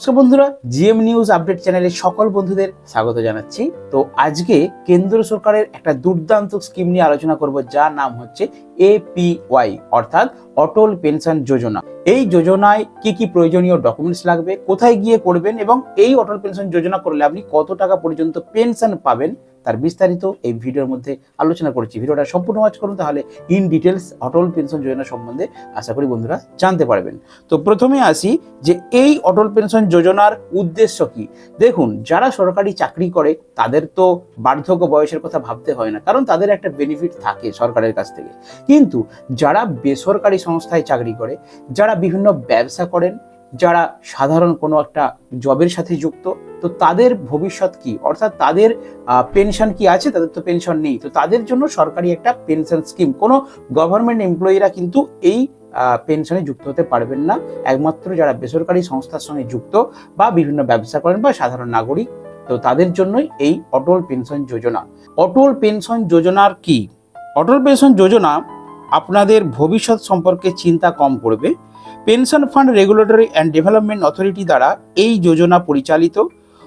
নমস্কার বন্ধুরা, GM news update চ্যানেলে সকল বন্ধুদের স্বাগত জানাচ্ছি। তো আজকে কেন্দ্র সরকারের একটা দুর্দান্ত স্কিম নিয়ে আলোচনা করব, যার নাম হচ্ছে এপিওয়াই অর্থাৎ অটল পেনশন যোজনা। এই যোজনায় কি কি প্রয়োজনীয় ডকুমেন্টস লাগবে, কোথায় গিয়ে করবেন এবং এই অটল পেনশন যোজনা করলে আপনি কত টাকা পর্যন্ত পেনশন পাবেন, তার বিস্তারিত এই ভিডিওর মধ্যে আলোচনা করেছি। ভিডিওটা সম্পূর্ণ ওয়াচ করুন, তাহলে in details Atal pension Yojana সম্বন্ধে আশা করি বন্ধুরা জানতে পারবেন। তো প্রথমে আসি যে এই অটল পেনশন যোজনার উদ্দেশ্য কি? দেখুন, যারা সরকারি চাকরি করে, তাদের তো বার্ধক্য বয়সের কথা ভাবতে হয় না, কারণ তাদের একটা বেনিফিট থাকে সরকারের কাছ থেকে। কিন্তু যারা বেসরকারি সংস্থায় চাকরি করে, যারা বিভিন্ন ব্যবসা করেন, যারা সাধারণ কোনো একটা জবের সাথে যুক্ত, তো তাদের ভবিষ্যৎ কি? অর্থাৎ তাদের পেনশন কি আছে? তাদের তো পেনশন নেই। তো তাদের জন্য সরকারি একটা পেনশন স্কিম কোনো গভর্নমেন্ট এমপ্লয়িরা কিন্তু এই পেনশনে যুক্ত হতে পারবেন না। একমাত্র যারা বেসরকারি সংস্থার সঙ্গে যুক্ত বা বিভিন্ন ব্যবসা করেন বা সাধারণ নাগরিক, তো তাদের জন্যই এই অটল পেনশন যোজনা। অটল পেনশন যোজনার কি? অটল পেনশন যোজনা আপনাদের ভবিষ্যৎ সম্পর্কে চিন্তা কম করবে। Pension fund regulatory and development authority দ্বারা এই যোজনা পরিচালিত।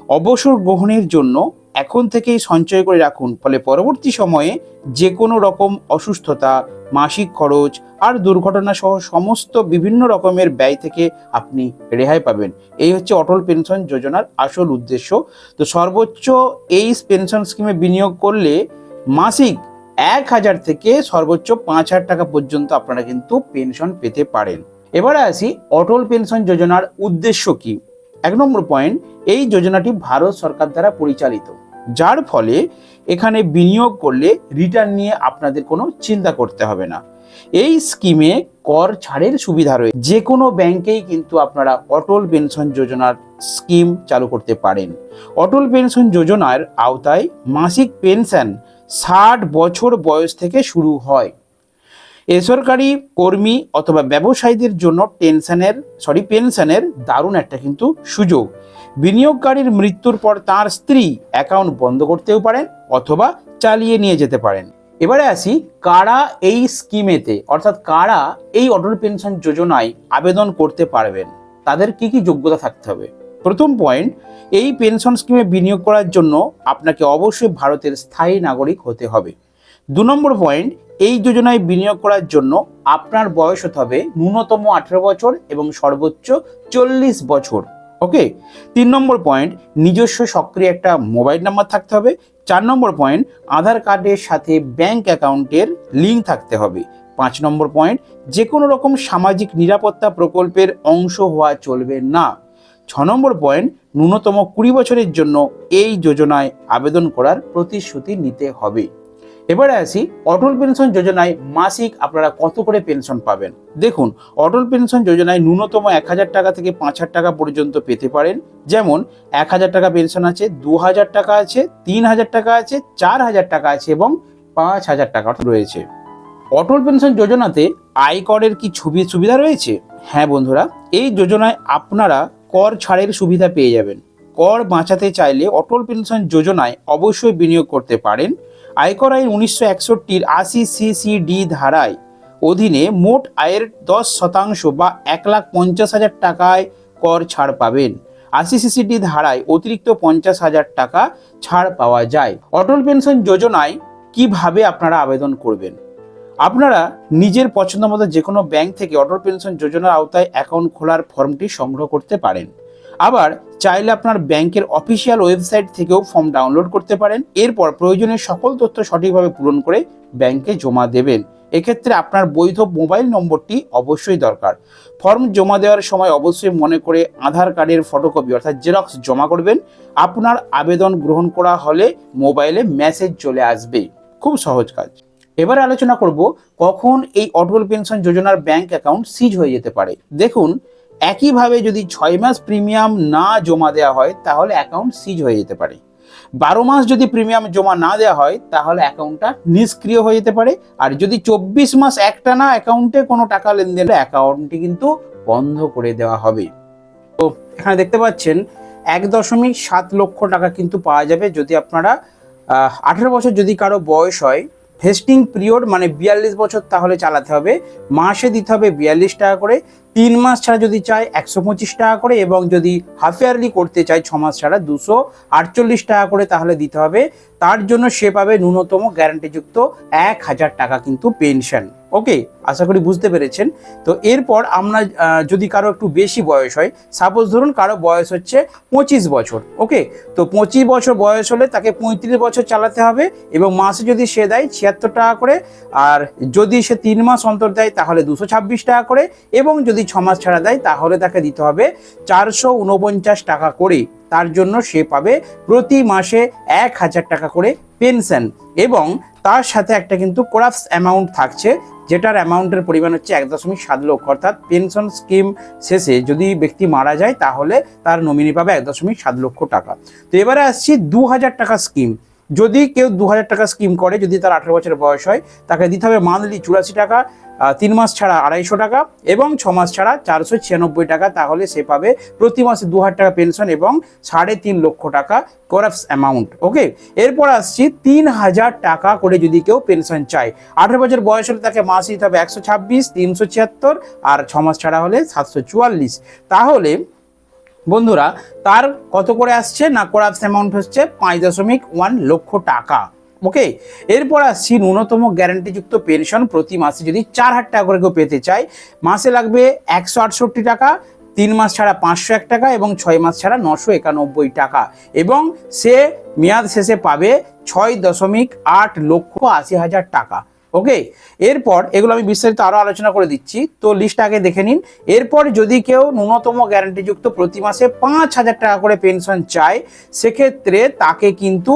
অবসর গ্রহণের জন্য এখন থেকেই সঞ্চয় করে রাখুন, ফলে পরবর্তী সময়ে যে কোনো রকম অসুস্থতা, মাসিক খরচ আর দুর্ঘটনা সহ সমস্ত বিভিন্ন রকমের ব্যয় থেকে আপনি রেহাই পাবেন। এই হচ্ছে অটল পেনশন যোজনার আসল উদ্দেশ্য। তো সর্বোচ্চ এই পেনশন স্কিমে বিনিয়োগ করলে মাসিক এক হাজার থেকে সর্বোচ্চ পাঁচ হাজার টাকা পর্যন্ত আপনারা কিন্তু পেনশন পেতে পারেন। এবারে আসি অটল পেনশন যোজনার উদ্দেশ্য কি? এক নম্বর পয়েন্ট, এই যোজনাটি ভারত সরকার দ্বারা পরিচালিত। যার ফলে এখানে বিনিয়োগ করলে রিটার্ন নিয়ে আপনাদের কোনো চিন্তা করতে হবে না। এই স্কিমে কর ছাড়ের সুবিধা রয়েছে যে কোনো ব্যাংকেই কিন্তু আপনারা অটল পেনশন যোজনার স্কিম চালু করতে পারেন। অটল পেনশন যোজনার আওতায় মাসিক পেনশন ষাট বছর বয়স থেকে শুরু হয়। বেসরকারি কর্মী অথবা ব্যবসায়ীদের জন্য টেনশনের সরি পেনশনের দারুণ একটা কিন্তু সুযোগ। বিনিয়োগকারীর মৃত্যুর পর তার স্ত্রী অ্যাকাউন্ট বন্ধ করতেও পারেন অথবা চালিয়ে নিয়ে যেতে পারেন। এবারে আসি কারা এই স্কিমেতে, অর্থাৎ কারা এই অটল পেনশন যোজনায় আবেদন করতে পারবেন? তাদের কি কি যোগ্যতা থাকতে হবে? প্রথম পয়েন্ট এই পেনশন স্কিমে বিনিয়োগ করার জন্য আপনাকে অবশ্যই ভারতের স্থায়ী নাগরিক হতে হবে। দু নম্বর পয়েন্ট এই যোজনায় বিনিয়োগ করার জন্য আপনার বয়স হতে হবে ন্যূনতম আঠেরো বছর এবং সর্বোচ্চ চল্লিশ বছর। ওকে তিন নম্বর পয়েন্ট নিজস্ব সক্রিয় একটা মোবাইল নাম্বার থাকতে হবে। চার নম্বর পয়েন্ট আধার কার্ডের সাথে ব্যাংক অ্যাকাউন্টের লিঙ্ক থাকতে হবে। পাঁচ নম্বর পয়েন্ট যে কোনো রকম সামাজিক নিরাপত্তা প্রকল্পের অংশ হওয়া চলবে না। ছ নম্বর পয়েন্ট ন্যূনতম কুড়ি বছরের জন্য এই যোজনায় আবেদন করার প্রতিশ্রুতি নিতে হবে। এবারে আসি, অটল পেনশন যোজনায় মাসিক আপনারা কত করে পেনশন পাবেন? দেখুন, অটল পেনশন যোজনায় ন্যূনতম এক হাজার টাকা থেকে পাঁচ হাজার টাকা পর্যন্ত পেতে পারেন। যেমন, এক হাজার টাকা পেনশন আছে, দু হাজার টাকা আছে, তিন হাজার টাকা আছে, চার হাজার টাকা আছে এবং পাঁচ হাজার টাকা রয়েছে। অটল পেনশন যোজনাতে আয়করের কি ছবি সুবিধা রয়েছে? হ্যাঁ বন্ধুরা, এই যোজনায় আপনারা কর ছাড়ের সুবিধা পেয়ে যাবেন। কর বাঁচাতে চাইলে অটল পেনশন যোজনায় অবশ্যই বিনিয়োগ করতে পারেন। আয়কর আইন উনিশশো একষট্টির আশি সিসিডি ধারায় অধীনে মোট আয়ের দশ শতাংশ বা এক লাখ পঞ্চাশ হাজার টাকায় কর ছাড় পাবেন। আশি সিসিডি ধারায় অতিরিক্ত পঞ্চাশ হাজার টাকা ছাড় পাওয়া যায়। অটল পেনশন যোজনায় কীভাবে আপনারা আবেদন করবেন? আপনারা নিজের পছন্দ মতো যে কোনো ব্যাংক থেকে অটল পেনশন যোজনার আওতায় অ্যাকাউন্ট খোলার ফর্মটি সংগ্রহ করতে পারেন। আবার চাইলে আপনার ব্যাংকের অফিসিয়াল ওয়েবসাইট থেকেও ফর্ম ডাউনলোড করতে পারেন। এরপর প্রয়োজনীয় সকল তথ্য সঠিকভাবে পূরণ করে ব্যাংকে জমা দেবেন। এক্ষেত্রে আপনার বৈধ মোবাইল নম্বরটি অবশ্যই দরকার। ফর্ম জমা দেওয়ার সময় অবশ্যই মনে করে আধার কার্ডের ফটোকপি অর্থাৎ জেরক্স জমা করবেন। আপনার আবেদন গ্রহণ করা হলে মোবাইলে মেসেজ চলে আসবে। খুব সহজ কাজ। এবার আলোচনা করব কখন এই অটল পেনশন যোজনার ব্যাংক অ্যাকাউন্ট সিজ হয়ে যেতে পারে। দেখুন, একইভাবে যদি ছয় মাস প্রিমিয়াম না জমা দেওয়া হয়, তাহলে অ্যাকাউন্ট সিজ হয়ে যেতে পারে। বারো মাস যদি প্রিমিয়াম জমা না দেওয়া হয়, তাহলে অ্যাকাউন্টটা নিষ্ক্রিয় হয়ে যেতে পারে। আর যদি চব্বিশ মাস একটা না অ্যাকাউন্টে কোনো টাকা লেনদেন অ্যাকাউন্টটি কিন্তু বন্ধ করে দেওয়া হবে। তো এখানে দেখতে পাচ্ছেন, এক দশমিক সাত লক্ষ টাকা কিন্তু পাওয়া যাবে যদি আপনারা আঠেরো বছর যদি কারও বয়স হয় ভেস্টিং পিরিয়ড মানে বিয়াল্লিশ বছর তাহলে চালাতে হবে। মাসে দিতে হবে বিয়াল্লিশ টাকা করে। তিন মাস ছাড়া যদি চায় একশো পঁচিশ টাকা করে এবং যদি হাফ ইয়ারলি করতে চায় ছ মাস ছাড়া দুশো আটচল্লিশ টাকা করে, তাহলে দিতে হবে। তার জন্য সে পাবে ন্যূনতম গ্যারান্টিযুক্ত এক হাজার টাকা কিন্তু পেনশন। ওকে আশা করি বুঝতে পেরেছেন। তো এরপর আমরা যদি কারও একটু বেশি বয়স হয় সাপোজ ধরুন কারও বয়স হচ্ছে পঁচিশ বছর। ওকে তো পঁচিশ বছর বয়স হলে তাকে পঁয়ত্রিশ বছর চালাতে হবে এবং মাসে যদি সে দেয় ছিয়াত্তর টাকা করে, আর যদি সে তিন মাস অন্তর দেয়, তাহলে দুশো ছাব্বিশ টাকা করে এবং যদি ছ মাস ছাড়া দেয়, তাহলে তাকে দিতে হবে চারশো উনপঞ্চাশ টাকা করে। তার জন্য সে পাবে প্রতি মাসে এক হাজার টাকা করে পেনশন এবং তার সাথে একটা কিন্তু কোরাপস অ্যামাউন্ট থাকছে, যেটার অ্যামাউন্টের পরিমাণ হচ্ছে এক দশমিক সাত লক্ষ। অর্থাৎ পেনশন স্কিম শেষে যদি ব্যক্তি মারা যায়, তাহলে তার নমিনি পাবে এক দশমিক সাত লক্ষ টাকা। তো এবারে আসছি দু হাজার টাকা স্কিম যদি কেউ দু হাজার টাকা স্কিম করে, যদি তার আঠেরো বছর বয়স হয়, তাকে দিতে হবে মান্থলি চুরাশি টাকা তিন মাস ছাড়া আড়াইশো টাকা এবং ছ মাস ছাড়া চারশো ছিয়ানব্বই টাকা, তাহলে সে পাবে প্রতি মাসে দু হাজার টাকা পেনশন এবং সাড়ে তিন লক্ষ টাকা করাপস অ্যামাউন্ট ওকে এরপর আসছি, তিন হাজার টাকা করে যদি কেউ পেনশন চায়, আঠেরো বছর বয়স হলে তাকে মাসে দিতে হবে একশো ছাব্বিশ, তিনশো ছিয়াত্তর আর ছ মাস ছাড়া হলে সাতশো চুয়াল্লিশ। তাহলে বন্ধুরা, তার কত করে আসছে? না করাপস অ্যামাউন্ট হচ্ছে পাঁচ দশমিক ওয়ান লক্ষ টাকা। ওকে এরপর আসছি ন্যূনতম গ্যারান্টিযুক্ত পেনশন প্রতি মাসে যদি চার হাজার টাকা করে কেউ পেতে চায়, মাসে লাগবে একশো আটষট্টি টাকা, তিন মাস ছাড়া পাঁচশো এক টাকা এবং ছয় মাস ছাড়া নশো একানব্বই টাকা। এবং সে মেয়াদ শেষে পাবে ছয় দশমিক আট লক্ষ আশি হাজার টাকা। ওকে এরপর এগুলো আমি বিস্তারিত আরও আলোচনা করে দিচ্ছি। তো লিস্ট আগে দেখে নিন। এরপর যদি কেউ ন্যূনতম গ্যারান্টিযুক্ত প্রতি মাসে পাঁচ হাজার টাকা করে পেনশন চায়, সেক্ষেত্রে তাকে কিন্তু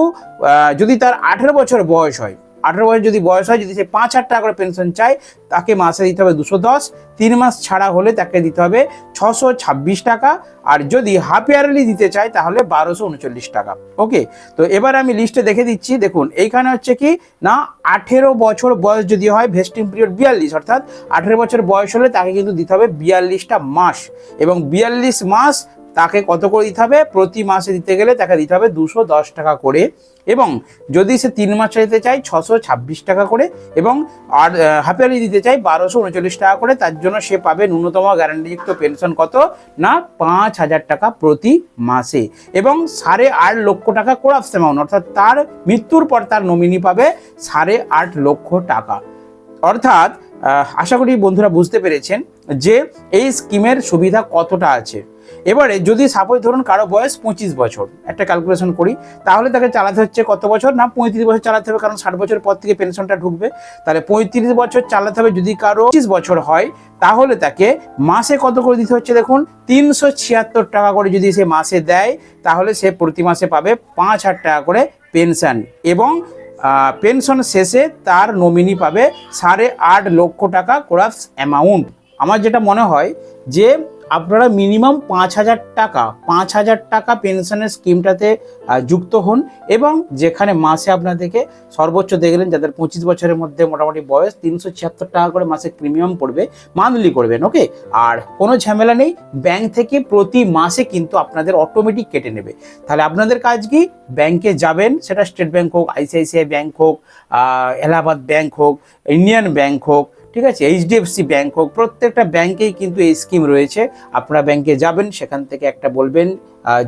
যদি তার আঠেরো বছর বয়স হয় আঠেরো বছর যদি বয়স হয়, যদি সে পাঁচ হাজার টাকা করে পেনশন চায়, তাকে মাসে দিতে হবে দুশো দশ, তিন মাস ছাড়া হলে তাকে দিতে হবে ছশো ছাব্বিশ টাকা, আর যদি হাফ ইয়ারলি দিতে চায়, তাহলে বারোশো উনচল্লিশ টাকা। ওকে তো এবার আমি লিস্টে দেখে দিচ্ছি, দেখুন, এইখানে হচ্ছে কি, না, আঠেরো বছর বয়স যদি হয় ভেস্টিং পিরিয়ড বিয়াল্লিশ, অর্থাৎ আঠেরো বছর বয়স হলে তাকে কিন্তু দিতে হবে বিয়াল্লিশটা মাস। এবং বিয়াল্লিশ মাস তাকে কত করে দিতে হবে? প্রতি মাসে দিতে গেলে তাকে দিতে হবে দুশো দশ টাকা করে। এবং যদি সে তিন মাসে দিতে চায়, ছশো ছাব্বিশ টাকা করে। এবং আর হাফ ইয়ারলি দিতে চায়, বারোশো উনচল্লিশ টাকা করে। তার জন্য সে পাবে ন্যূনতম গ্যারান্টিযুক্ত পেনশন কত? না, পাঁচ হাজার টাকা প্রতি মাসে। এবং সাড়ে আট লক্ষ টাকা কোরাপস অ্যামাউন্ট অর্থাৎ তার মৃত্যুর পর তার নমিনি পাবে সাড়ে আট লক্ষ টাকা। অর্থাৎ আশা করি বন্ধুরা বুঝতে পেরেছেন। যে এই স্কিমের সুবিধা কতটা আছে। এবারে যদি সাপোজ ধরুন কারও বয়স পঁচিশ বছর, একটা ক্যালকুলেশন করি, তাহলে তাকে চালাতে হচ্ছে কত বছর? না, পঁয়ত্রিশ বছর চালাতে হবে, কারণ ষাট বছর পর থেকে পেনশনটা ঢুকবে। তাহলে পঁয়ত্রিশ বছর চালাতে হবে যদি কারও পঁচিশ বছর হয়, তাহলে তাকে মাসে কত করে দিতে হচ্ছে দেখুন? তিনশো ছিয়াত্তর টাকা করে যদি সে মাসে দেয়, তাহলে সে প্রতি মাসে পাবে পাঁচ হাজার টাকা করে পেনশন এবং পেনশন শেষে তার নমিনি পাবে সাড়ে আট লক্ষ টাকা কোরাপস অ্যামাউন্ট আমার যেটা মনে হয় যে আপনারা মিনিমাম পাঁচ হাজার টাকা, পাঁচ হাজার টাকা পেনশনের স্কিমটাতে যুক্ত হন এবং যেখানে মাসে আপনাদেরকে সর্বোচ্চ দেখলেন যাদের পঁচিশ বছরের মধ্যে মোটামুটি বয়স, তিনশো ছিয়াত্তর টাকা করে মাসে প্রিমিয়াম পড়বে মান্থলি করবেন ওকে আর কোনো ঝামেলা নেই ব্যাংক থেকে প্রতি মাসে কিন্তু আপনাদের অটোমেটিক কেটে নেবে। তাহলে আপনাদের কাজ কি? ব্যাংকে যাবেন, সেটা স্টেট ব্যাংক হোক আইসিআইসিআই ব্যাংক হোক এলাহাবাদ ব্যাংক হোক ইন্ডিয়ান ব্যাংক হোক ঠিক আছে? এইচডিএফসি ব্যাঙ্ক হোক, প্রত্যেকটা ব্যাংকেই কিন্তু এই স্কিম রয়েছে। আপনারা ব্যাংকে যাবেন, সেখান থেকে একটা বলবেন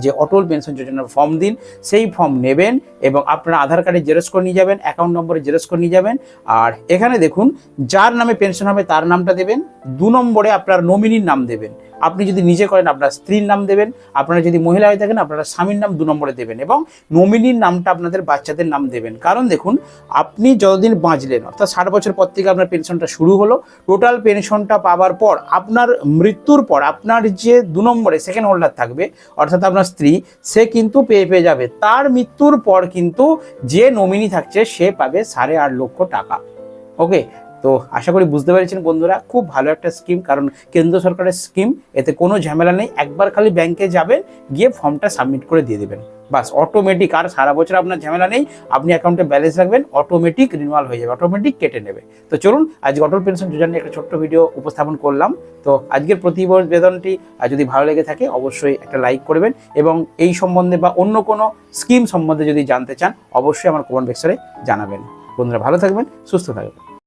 যে অটল পেনশন যোজনার ফর্ম দিন, সেই ফর্ম নেবেন এবং আপনারা আধার কার্ডে জেরক্স করে নিয়ে যাবেন অ্যাকাউন্ট নম্বরে জেরক্স করে নিয়ে যাবেন। আর এখানে দেখুন, যার নামে পেনশন হবে তার নামটা দেবেন, দু নম্বরে আপনার নমিনির নাম দেবেন। আপনি যদি নিজে করেন, আপনার স্ত্রীর নাম দেবেন, আপনারা যদি মহিলা হয়ে থাকেন, আপনারা স্বামীর নাম দু নম্বরে দেবেন এবং নমিনির নামটা আপনাদের বাচ্চাদের নাম দেবেন। কারণ দেখুন, আপনি যতদিন বাঁচলেন, অর্থাৎ ষাট বছর পর থেকে আপনার পেনশনটা শুরু হলো টোটাল পেনশনটা পাওয়ার পর, আপনার মৃত্যুর পর, আপনার যে দু নম্বরে সেকেন্ড হোল্ডার থাকবে, অর্থাৎ আপনার স্ত্রী, সে কিন্তু পেয়ে পেয়ে যাবে। তার মৃত্যুর পর কিন্তু যে নমিনি থাকছে, সে পাবে সাড়ে আট লক্ষ টাকা। ওকে তো আশা করি বুঝতে পেরেছেন বন্ধুরা, খুব ভালো একটা স্কিম কারণ কেন্দ্র সরকারের স্কিম এতে কোনো ঝামেলা নেই, একবার খালি ব্যাংকে যাবেন, গিয়ে ফর্মটা সাবমিট করে দিয়ে দেবেন। বাস অটোমেটিক আর সারা বছর আপনার ঝামেলা নেই, আপনি অ্যাকাউন্টে ব্যালেন্স রাখবেন অটোমেটিক রিনিউয়াল হয়ে যাবে অটোমেটিক কেটে নেবে। তো চলুন, আজকে অটল পেনশন যোজনা নিয়ে একটা ছোট্ট ভিডিও উপস্থাপন করলাম। তো আজকের প্রতিবেদনটি যদি ভালো লেগে থাকে, অবশ্যই একটা লাইক করবেন, এবং এই সম্বন্ধে বা অন্য কোনো স্কিম সম্বন্ধে যদি জানতে চান, অবশ্যই আমার কমেন্ট সেকশনে জানাবেন। বন্ধুরা, ভালো থাকবেন, সুস্থ থাকবেন।